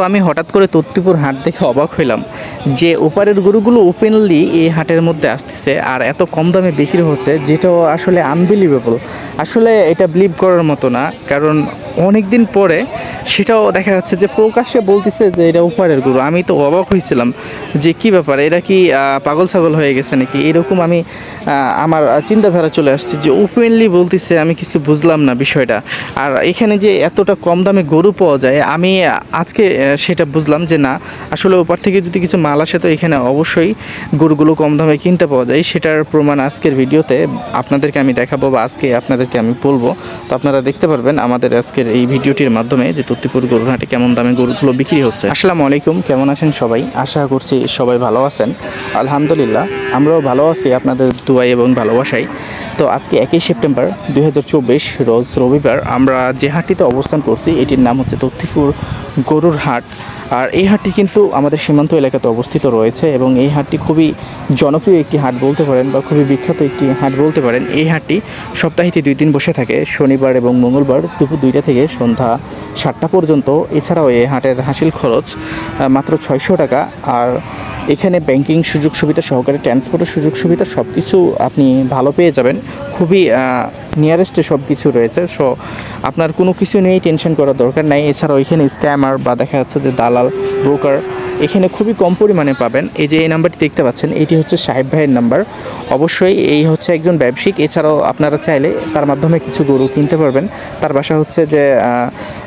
আমি হঠাৎ করে তত্তিপুর হাট দেখে অবাক হইলাম যে ওপারের গরুগুলো ওপেনলি এই হাটের মধ্যে আসতেছে আর এত কম দামে বিক্রি হচ্ছে যেটা আসলে আনবিলিভেবল আসলে এটা বিলিভ করার মতো না, কারণ অনেক দিন পরে সেটাও দেখা যাচ্ছে যে প্রকাশ্যে বলতেছে যে এটা ওপারের গরু। আমি তো অবাক হয়েছিলাম যে কি ব্যাপার? এরা কি পাগল ছাগল হয়ে গেছে নাকি? এরকম আমি আমার চিন্তাধারা চলে আসছে যে ওপেনলি বলতেছে, আমি কিছু বুঝলাম না বিষয়টা। আর এখানে যে এতটা কম দামে গরু পাওয়া যায়, আমি আজকে সেটা বুঝলাম যে না, আসলে ওপার থেকে যদি কিছু মাল আসে তো এখানে অবশ্যই গরুগুলো কম দামে কিনতে পাওয়া যায়। সেটার প্রমাণ আজকের ভিডিওতে আপনাদেরকে আমি দেখাবো বা আজকে আপনাদেরকে আমি বলব। তো আপনারা দেখতে পারবেন আমাদের আজকের এই ভিডিওটির মাধ্যমে যে তত্তিপুর গরুঘাটে কেমন দামে গরুগুলো বিক্রি হচ্ছে? আসসালামু আলাইকুম, কেমন আছেন সবাই? আশা করছি সবাই ভালো আছেন। আলহামদুলিল্লাহ, আমরাও ভালো আছি আপনাদের দুয়াই এবং ভালোবাসাই তো আজকে একই সেপ্টেম্বর দুই হাজার চব্বিশ, রোজ রবিবার আমরা যে হাটটিতে অবস্থান করছি, এটির নাম হচ্ছে তত্তিপুর গরুর হাট। আর এই হাটটি কিন্তু আমাদের সীমান্ত এলাকাতে অবস্থিত রয়েছে এবং এই হাটটি খুবই জনপ্রিয় একটি হাট বলতে পারেন বা খুবই বিখ্যাত একটি হাট বলতে পারেন। এই হাটটি সপ্তাহে দুই দিন বসে থাকে, শনিবার এবং মঙ্গলবার দুপুর দুইটা থেকে সন্ধ্যা সাতটা পর্যন্ত। এছাড়াও এই হাটের হাসিল খরচ মাত্র ছয়শো টাকা। আর এখানে ব্যাংকিং সুযোগ সুবিধা সহকারে, ট্রান্সপোর্টের সুযোগ সুবিধা সব কিছু আপনি ভালো পেয়ে যাবেন। খুবই নিয়ারেস্টে সব কিছু রয়েছে। সো আপনার কোনো কিছু নিয়েই টেনশন করার দরকার নাই। এছাড়াও এখানে স্ক্যামার বা দেখা যাচ্ছে যে দালাল ব্রোকার এখানে খুবই কম পরিমাণে পাবেন। এই যে এই নাম্বারটি দেখতে পাচ্ছেন, এটি হচ্ছে সাহেব ভাইয়ের নাম্বার অবশ্যই এই হচ্ছে একজন ব্যবসায়িক। এছাড়াও আপনারা চাইলে তার মাধ্যমে কিছু গরু কিনতে পারবেন। তার বাসা হচ্ছে যে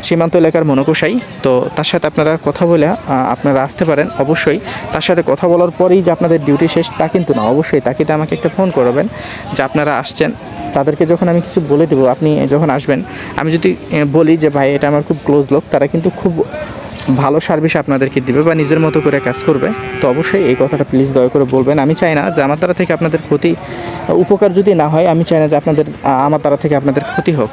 সীমান্ত এলাকার মনকোষাই তো তার সাথে আপনারা কথা বলে আপনারা আসতে পারেন। অবশ্যই তার সাথে কথা বলার পরেই যে আপনাদের ডিউটি শেষ, তা কিন্তু না। অবশ্যই তাকে আমাকে একটা ফোন করবেন যে আপনারা আসছেন। তাদেরকে যখন আমি কিছু বলে দেবো, আপনি যখন আসবেন, আমি যদি বলি যে, ভাই, এটা আমার খুব ক্লোজ লোক তারা কিন্তু খুব ভালো সার্ভিস আপনাদেরকে দিবে বা নিজের মতো করে কাজ করবে। তো অবশ্যই এই কথাটা প্লিজ দয়া করে বলবেন। আমি চাই না যে আমার তারা থেকে আপনাদের ক্ষতি, উপকার যদি না হয়, আমি চাই না যে আপনাদের আমার তারা থেকে আপনাদের ক্ষতি হোক।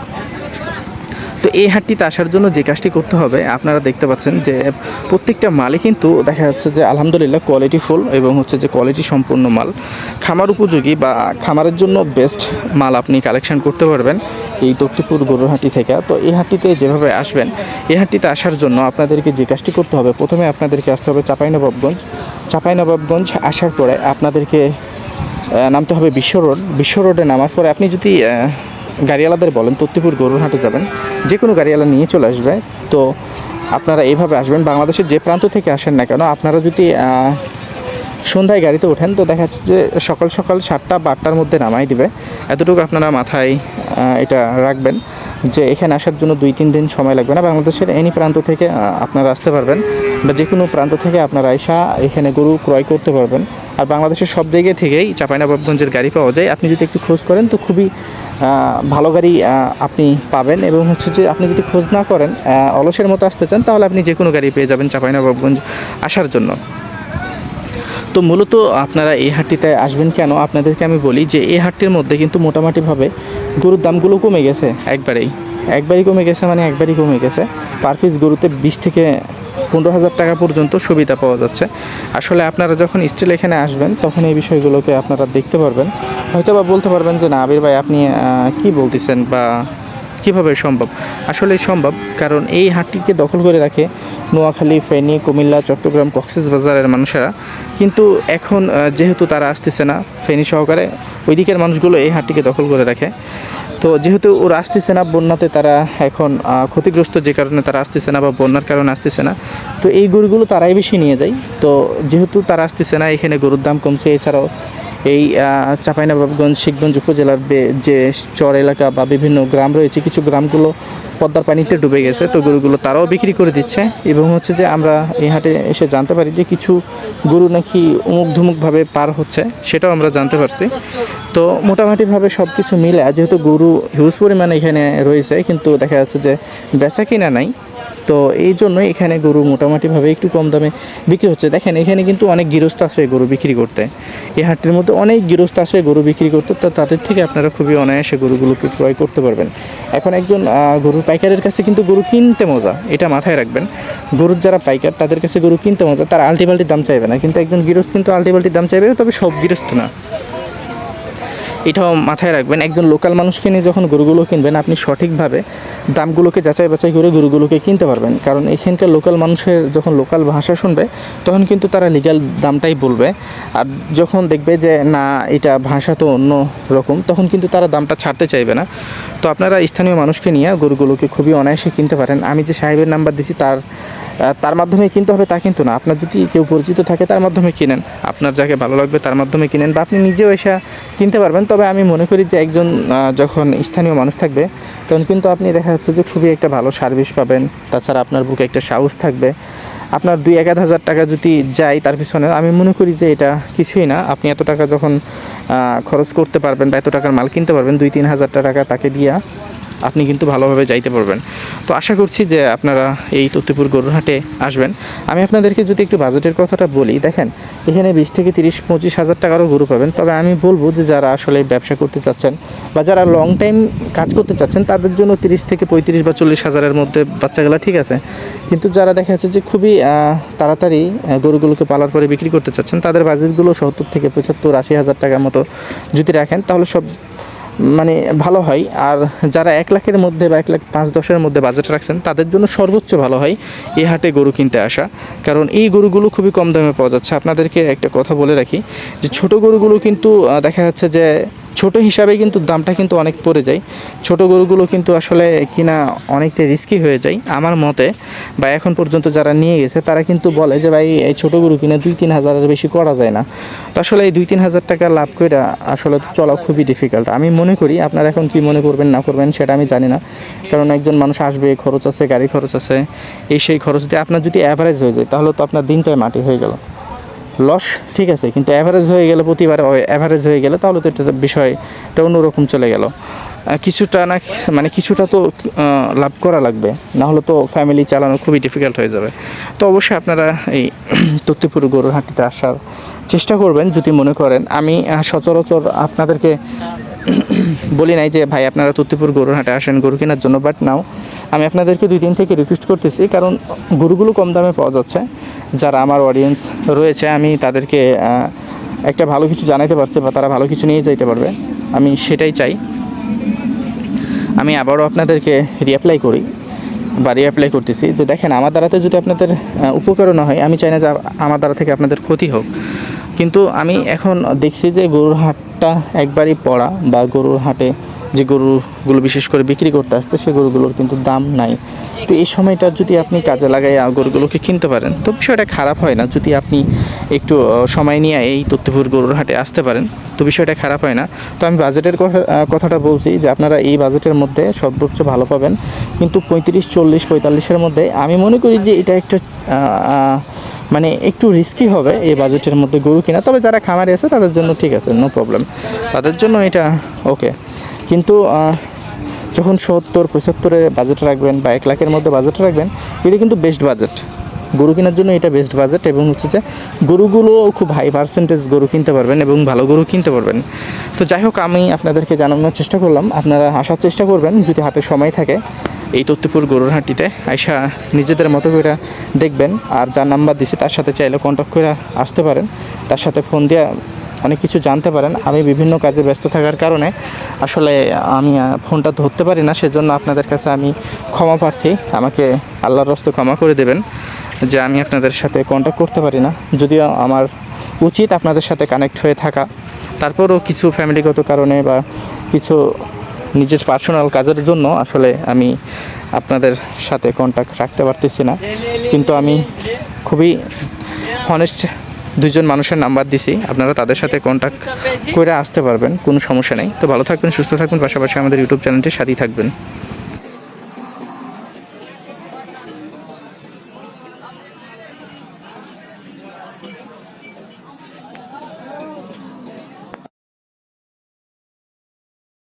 তো এই হাটটিতে আসার জন্য যে কাজটি করতে হবে, আপনারা দেখতে পাচ্ছেন যে প্রত্যেকটা মালই কিন্তু দেখা যাচ্ছে যে আলহামদুলিল্লাহ কোয়ালিটি ফুল এবং হচ্ছে যে কোয়ালিটি সম্পূর্ণ মাল। খামার উপযোগী বা খামারের জন্য বেস্ট মাল আপনি কালেকশন করতে পারবেন এই তক্তিপুর গরুর হাটি থেকে। তো এই হাটটিতে যেভাবে আসবেন, এই হাটটিতে আসার জন্য আপনাদেরকে যে কাজটি করতে হবে, প্রথমে আপনাদেরকে আসতে হবে চাঁপাইনবাবগঞ্জ। চাঁপাইনবাবগঞ্জ আসার পরে আপনাদেরকে নামতে হবে বিশ্ব রোড। বিশ্ব রোডে নামার পরে আপনি যদি গাড়িওয়ালাদের বলেন তত্তিপুর গরুর হাটে যাবেন, যে কোনো গাড়িওয়ালা নিয়ে চলে আসবে। তো আপনারা এইভাবে আসবেন, বাংলাদেশের যে প্রান্ত থেকে আসেন না কেন, আপনারা যদি সন্ধ্যায় গাড়িতে ওঠেন, তো দেখা যাচ্ছে যে সকাল সকাল সাতটা বা আটটার মধ্যে নামাই দিবে। এতটুকু আপনারা মাথায় এটা রাখবেন যে এখানে আসার জন্য দুই, তিন দিন সময় লাগবে না। বাংলাদেশের এনি প্রান্ত থেকে আপনারা আসতে পারবেন বা যে কোনো প্রান্ত থেকে আপনারা আইসা এখানে গরু ক্রয় করতে পারবেন। আর বাংলাদেশের সব জায়গা থেকেই চাঁপাইনবাবগঞ্জের গাড়ি পাওয়া যায়। আপনি যদি একটু খোঁজ করেন, তো খুবই ভালো গাড়ি আপনি পাবেন এবং হচ্ছে যে আপনি যদি খোঁজ না করেন অলসের মতো আসতে চান, তাহলে আপনি যে কোনো গাড়ি পেয়ে যাবেন চাঁপাইনবাবগঞ্জ আসার জন্য। তো মূলত আপনারা এই হাটটিতে আসবেন কেন? আপনাদেরকে আমি বলি যে এই হাটটির মধ্যে কিন্তু মোটামুটিভাবে গরুর দামগুলো কমে গেছে একবারেই। একবারই কমে গেছে মানে একবারই কমে গেছে। পার পিস গরুতে বিশ থেকে পনেরো হাজার টাকা পর্যন্ত সুবিধা পাওয়া যাচ্ছে। আসলে আপনারা যখন স্টিল এখানে আসবেন, তখন এই বিষয়গুলোকে আপনারা দেখতে পারবেন। হয়তো বা বলতে পারবেন যে, না, আবির ভাই, আপনি কি বলতেছেন বা কীভাবে সম্ভব? আসলে সম্ভব, কারণ এই হাটটিকে দখল করে রাখে নোয়াখালী, ফেনী, কুমিল্লা, চট্টগ্রাম, কক্সেস বাজারের মানুষেরা। কিন্তু এখন যেহেতু তারা আসতেছে না ফেনী সহকারে ওই দিকের মানুষগুলো এই হাটটিকে দখল করে রাখে। তো যেহেতু ওরা আসতেছে না বন্যাতে, তারা এখন ক্ষতিগ্রস্ত যে কারণে তারা আসতেছে না বা বন্যার কারণে আসতেছে না, তো এই গরুগুলো তারাই বেশি নিয়ে যায়। তো যেহেতু তারা আসতেছে না, এখানে গরুর দাম কমছে। এছাড়াও এই চাপাইনাবাবগঞ্জ, শিখগঞ্জ উপজেলার যে চর এলাকা বা বিভিন্ন গ্রাম রয়েছে, কিছু গ্রামগুলো পদ্মার পানিতে ডুবে গেছে, তো গরুগুলো তারাও বিক্রি করে দিচ্ছে। এবং হচ্ছে যে আমরা এই হাটে এসে জানতে পারি যে কিছু গরু নাকি উমুক ধুমুকভাবে পার হচ্ছে, সেটাও আমরা জানতে পারছি। তো মোটামুটিভাবে সব কিছু মিলে, যেহেতু গরু হিউজ পরিমাণে এখানে রয়েছে, কিন্তু দেখা যাচ্ছে যে বেচা কিনা নাই। তো এই জন্যই এখানে গরু মোটামুটিভাবে একটু কম দামে বিক্রি হচ্ছে। দেখেন, এখানে কিন্তু অনেক গৃহস্থ আসে গরু বিক্রি করতে। এই হাটটির মধ্যে অনেক গৃহস্থ আসে গরু বিক্রি করতে, তো তাদের থেকে আপনারা খুবই অনায়াসে গরুগুলোকে ক্রয় করতে পারবেন। এখন একজন গরুর পাইকারের কাছে কিন্তু গরু কিনতে মজা, এটা মাথায় রাখবেন। গরুর যারা পাইকার, তাদের কাছে গরু কিনতে মজা, তারা আলটিপাল্টি দাম চাইবে না। কিন্তু একজন গৃহস্থ কিন্তু আলটিপাল্টি দাম চাইবে, তবে সব গৃহস্থ না। এটাও মাথায় রাখবেন, একজন লোকাল মানুষকে নিয়ে যখন গরুগুলো কিনবেন, আপনি সঠিকভাবে দামগুলোকে যাচাই বাছাই করে গরুগুলোকে কিনতে পারবেন। কারণ এখানকার লোকাল মানুষের যখন লোকাল ভাষা শুনবে, তখন কিন্তু তারা লিগ্যাল দামটাই বলবে। আর যখন দেখবে যে, না, এটা ভাষা তো অন্য রকম, তখন কিন্তু তারা দামটা ছাড়তে চাইবে না। তো আপনারা স্থানীয় মানুষকে নিয়ে গরুগুলোকে খুবই অনায়াসে কিনতে পারেন। আমি যে সাহেবের নাম্বার দিছি, তার তার মাধ্যমে কিনতে হবে, তা কিন্তু না। আপনার যদি কেউ পরিচিত থাকে, তার মাধ্যমে কিনেন। আপনার যাকে ভালো লাগবে, তার মাধ্যমে কিনেন। বা আপনি নিজেও এসে কিনতে পারবেন। তবে আমি মনে করি যে একজন যখন স্থানীয় মানুষ থাকবে, তখন কিন্তু আপনি দেখা যাচ্ছে যে খুবই একটা ভালো সার্ভিস পাবেন। তাছাড়া আপনার বুকে একটা সাহস থাকবে। আপনার দুই এক হাজার টাকা যদি যায় তার পিছনে, আমি মনে করি যে এটা কিছুই না। আপনি এত টাকা যখন খরচ করতে পারবেন বা এত টাকার মাল কিনতে পারবেন, দুই তিন হাজার টাকা তাকে দিয়া আপনি কিন্তু ভালোভাবে যাইতে পারবেন। তো আশা করছি যে আপনারা এই তত্ত্বপুর গরুরহাটে আসবেন। আমি আপনাদেরকে যদি একটু বাজেটের কথাটা বলি, দেখেন, এখানে বিশ থেকে তিরিশ, পঁচিশ হাজার টাকারও গরু পাবেন। তবে আমি বলব যে যারা আসলে ব্যবসা করতে চাচ্ছেন বা যারা লং টাইম কাজ করতে চাচ্ছেন, তাদের জন্য তিরিশ থেকে পঁয়ত্রিশ বা চল্লিশ হাজারের মধ্যে বাচ্চাগুলো ঠিক আছে। কিন্তু যারা দেখা যাচ্ছে যে খুবই তাড়াতাড়ি গরুগুলোকে পালার পরে বিক্রি করতে চাচ্ছেন, তাদের বাজেটগুলো সত্তর থেকে পঁচাত্তর, আশি হাজার টাকার মতো যদি রাখেন, তাহলে সব মানে ভালো হয়। আর যারা এক লাখের মধ্যে বা এক লাখ পাঁচ দশের মধ্যে বাজেট রাখছেন, তাদের জন্য সর্বোচ্চ ভালো হয় এ হাটে গরু কিনতে আসা। কারণ এই গরুগুলো খুবই কম দামে পাওয়া যাচ্ছে। আপনাদেরকে একটা কথা বলে রাখি যে ছোট গরুগুলো কিন্তু দেখা যাচ্ছে যে ছোট হিসাবে কিন্তু দামটা কিন্তু অনেক পড়ে যায়। ছোট গরুগুলো কিন্তু আসলে কিনা অনেকটা রিস্কি হয়ে যায় আমার মতে। বা এখন পর্যন্ত যারা নিয়ে গেছে, তারা কিন্তু বলে যে, ভাই, এই ছোট গরু কিনে দুই তিন হাজারের বেশি করা যায় না। তো আসলে এই দুই তিন হাজার টাকা লাভ করে আসলে চলা খুবই ডিফিকাল্ট আমি মনে করি, আপনারা এখন কি মনে করবেন, না করবেন, সেটা আমি জানি না। কারণ একজন মানুষ আসবে, খরচ আছে, গাড়ি খরচ আছে, এই সেই খরচ দিয়ে আপনার যদি অ্যাভারেজ হয়ে যায়, তাহলে তো আপনার দিনটাই মাটি হয়ে গেল। লস, ঠিক আছে, কিন্তু অ্যাভারেজ হয়ে গেলে প্রতিবার অ্যাভারেজ হয়ে গেলে তাহলে তো এটা বিষয়, এটা অন্যরকম চলে গেল। কিছুটা না মানে কিছুটা তো লাভ করা লাগবে। না হলে তো ফ্যামিলি চালানো খুবই ডিফিকাল্ট হয়ে যাবে। তো অবশ্যই আপনারা এই তত্ত্বপুর গরুর হাটিতে আসার চেষ্টা করবেন, যদি মনে করেন। আমি সচরাচর আপনাদেরকে বলি নাই যে, ভাই, আপনারা তত্ত্বপুর গরুর হাটে আসেন গরু কেনার জন্য বাট নাও আমি আপনাদেরকে দুই দিন থেকে রিকোয়েস্ট করতেছি, কারণ গরুগুলো কম দামে পাওয়া যাচ্ছে। যারা আমার অডিয়েন্স রয়েছে, আমি তাদেরকে একটা ভালো কিছু জানাইতে পারছি বা তারা ভালো কিছু নিয়ে যাইতে পারবে। আমি সেটাই চাই। আমি আবারও আপনাদেরকে রিঅ্যাপ্লাই করি বা রিঅ্যাপ্লাই করতেছি যে দেখেন, আমার দ্বারাতে যদি আপনাদের উপকারও না হয়, আমি চাই না যে আমার দ্বারা থেকে আপনাদের ক্ষতি হোক। কিন্তু আমি এখন দেখছি যে গরুর হাটটা একবারই পড়া বা গরুর হাটে যে গরুগুলো বিশেষ করে বিক্রি করতে আসছে সেই গরুগুলোর কিন্তু দাম নাই। তো এই সময়টা যদি আপনি কাজে লাগাই গরুগুলোকে কিনতে পারেন, তো বিষয়টা খারাপ হয় না। যদি আপনি একটু সময় নিয়ে এই তথ্যপুর গরুর হাটে আসতে পারেন, তো বিষয়টা খারাপ হয় না। তো আমি বাজেটের কথা কথাটা বলছি যে আপনারা এই বাজেটের মধ্যে সর্বোচ্চ ভালো পাবেন। কিন্তু পঁয়ত্রিশ, চল্লিশ, পঁয়তাল্লিশের মধ্যে আমি মনে করি যে এটা একটা মানে একটু রিস্কি হবে এই বাজেটের মধ্যে গরু কিনা। তবে যারা খামারে আছে, তাদের জন্য ঠিক আছে নো প্রবলেম তাদের জন্য এটা ওকে কিন্তু যখন সত্তর পঁচাত্তরের বাজেট রাখবেন বা এক লাখের মধ্যে বাজেট রাখবেন, এটা কিন্তু বেস্ট বাজেট গরু কেনার জন্য এটা বেস্ট বাজেট এবং হচ্ছে যে গরুগুলো খুব হাই পার্সেন্টেজ গরু কিনতে পারবেন এবং ভালো গরু কিনতে পারবেন। তো যাই হোক, আমি আপনাদেরকে জানানোর চেষ্টা করলাম। আপনারা আসার চেষ্টা করবেন, যদি হাতে সময় থাকে এই তত্ত্বপুর গরুর হাঁটিতে আইসা নিজেদের মতো করে দেখবেন, আর যার নাম্বার দিছে তার সাথে চাইলে কন্ট্যাক্ট করে আসতে পারেন। তার সাথে ফোন দিয়ে অনেক কিছু জানতে পারেন। আমি বিভিন্ন কাজে ব্যস্ত থাকার কারণে আসলে আমি ফোনটা ধরতে পারি না, সেজন্য আপনাদের কাছে আমি ক্ষমা প্রার্থী। আমাকে আল্লাহর রস্ত ক্ষমা করে দেবেন যে আমি আপনাদের সাথে কন্ট্যাক্ট করতে পারি না। যদিও আমার উচিত আপনাদের সাথে কানেক্ট হয়ে থাকা। তারপরও কিছু ফ্যামিলিগত কারণে বা কিছু নিজের পার্সোনাল কাজের জন্য আসলে আমি আপনাদের সাথে কন্ট্যাক্ট রাখতে পারতেছি না। কিন্তু আমি খুবই হনেস্ট দুইজন মানুষের নাম্বার দিছি, আপনারা তাদের সাথে কন্ট্যাক্ট করে আসতে পারবেন, কোনো সমস্যা নেই। তো ভালো থাকবেন, সুস্থ থাকবেন, পাশাপাশি আমাদের ইউটিউব চ্যানেলটি সাথেই থাকবেন।